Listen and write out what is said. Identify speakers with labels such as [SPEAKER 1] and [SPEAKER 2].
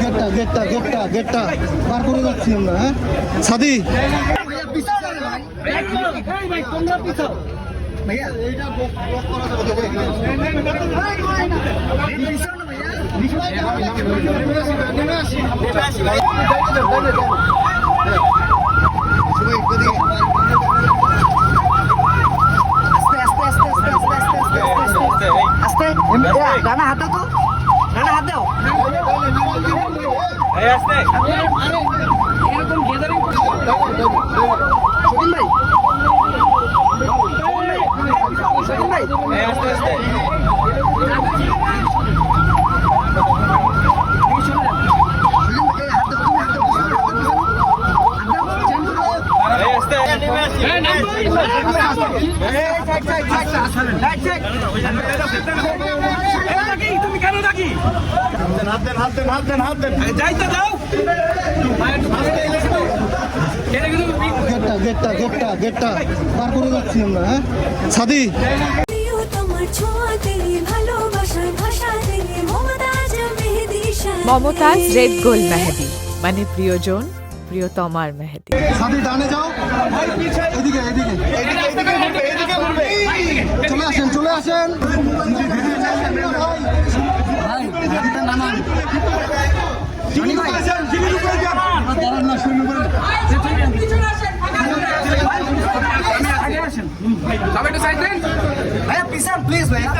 [SPEAKER 1] গেটটা গেটটা গেটটা গেটটা পার করে যাচ্ছি আমরা হ্যাঁ সাদি
[SPEAKER 2] আস্তে ডানা হাতে তো ডানা হাত দাও এরকম গ্যাদারিং সকিন ভাই সকিন ভাই
[SPEAKER 3] তুমি যাইতে দাও। এটা কিন্তু
[SPEAKER 1] গেটটা গেটটা গেটটা গেটটা। পার করে যাচ্ছি আমরা হ্যাঁ? সাদি।
[SPEAKER 4] প্রিয় তোমার ছোঁয়াতে ভালোবাসার ভাষাতে মমতাজ
[SPEAKER 5] রেড গোল্ড মেহেদি। মানে প্রিয়জন প্রিয়তমার মেহেদি।
[SPEAKER 1] সাদি ডানে যাও। এদিকে এদিকে।
[SPEAKER 2] ভাইয়া পিছান প্লিজ ভাইয়া।